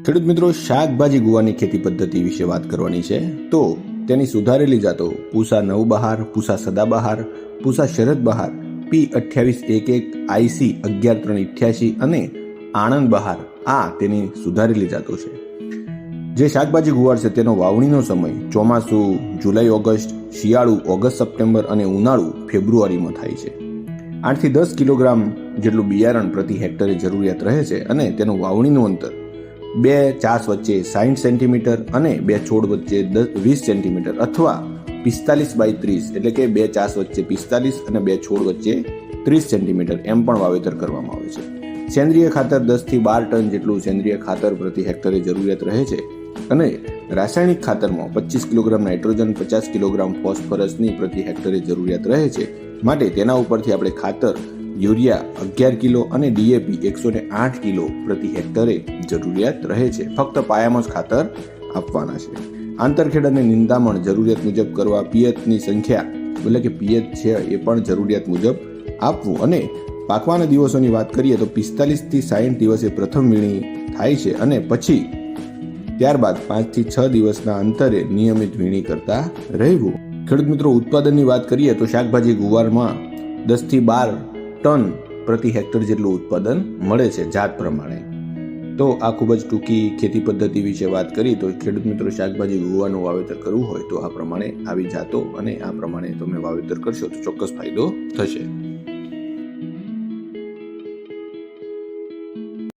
ખેડૂત મિત્રો, શાકભાજી ગુવાની ખેતી પદ્ધતિ વિશે વાત કરવાની છે. તો તેની સુધારેલી જાતો પૂસા નવ બહાર, પૂસા સદાબહાર પૂસા શરદ બહાર, પી અઠ્યાવીસ એક એક આઈસી અગિયાર ત્રણ ઇઠ્યાસી અને આણંદ બહાર, આ તેની સુધારેલી જાતો છે. જે શાકભાજી ગુવાર છે તેનો વાવણીનો સમય ચોમાસું, જુલાઈ, ઓગસ્ટ, શિયાળુ, ઓગસ્ટ, સપ્ટેમ્બર અને ઉનાળુ ફેબ્રુઆરીમાં થાય છે. આઠથી દસ કિલોગ્રામ જેટલું બિયારણ પ્રતિ હેક્ટરે જરૂરિયાત રહે છે અને તેનું વાવણીનું અંતર બે ચાસ વચ્ચે સાઠ સેન્ટીમીટર અને બે છોડ વચ્ચે દસ, વીસ સેન્ટીમીટર અથવા પિસ્તાલીસ બાય ત્રીસ, એટલે કે બે ચાસ વચ્ચે પિસ્તાલીસ અને બે છોડ વચ્ચે ત્રીસ સેન્ટીમીટર, એમ પણ વાવેતર કરવામાં આવે છે. સેન્દ્રિય ખાતર દસથી બાર ટન જેટલું સેન્દ્રિય ખાતર પ્રતિ હેક્ટરે જરૂરિયાત રહે છે અને રાસાયણિક ખાતરમાં પચીસ કિલોગ્રામ નાઇટ્રોજન, પચાસ કિલોગ્રામ ફોસ્ફરસની પ્રતિ હેક્ટરે જરૂરિયાત રહે છે. માટે તેના ઉપરથી આપણે ખાતર યુરિયા અગિયાર કિલો અને ડીએપી એકસો ને આઠ કિલો પ્રતિ હેક્ટરે જરૂરિયાત રહે છે. ફક્ત પાયામાં જ ખાતર આપવાના છે. આંતરખેડ અને નિંદામણ જરૂરિયાત મુજબ કરવા પિયતની સંખ્યા, એટલે કે પિયત છે એ પણ જરૂરિયાત મુજબ આપવું. અને પાકવાના દિવસોની વાત કરીએ તો પિસ્તાલીસથી સાઠ દિવસે પ્રથમ વીણી થાય છે અને પછી ત્યારબાદ પાંચથી છ દિવસના અંતરે નિયમિત વીણી કરતા રહેવું. ખેડૂત મિત્રો, ઉત્પાદનની વાત કરીએ તો શાકભાજી ગુવારમાં દસથી બાર ટન પ્રતિ હેક્ટર જેટલું ઉત્પાદન મળે છે જાત પ્રમાણે. તો આ ખૂબ જ ટૂંકી ખેતી પદ્ધતિ વિશે વાત કરી, તો ખેડૂત મિત્રો શાકભાજી ગુવાનું વાવેતર કરવું હોય તો આ પ્રમાણે આવી જાતો અને આ પ્રમાણે તમે વાવેતર કરશો તો ચોક્કસ ફાયદો થશે.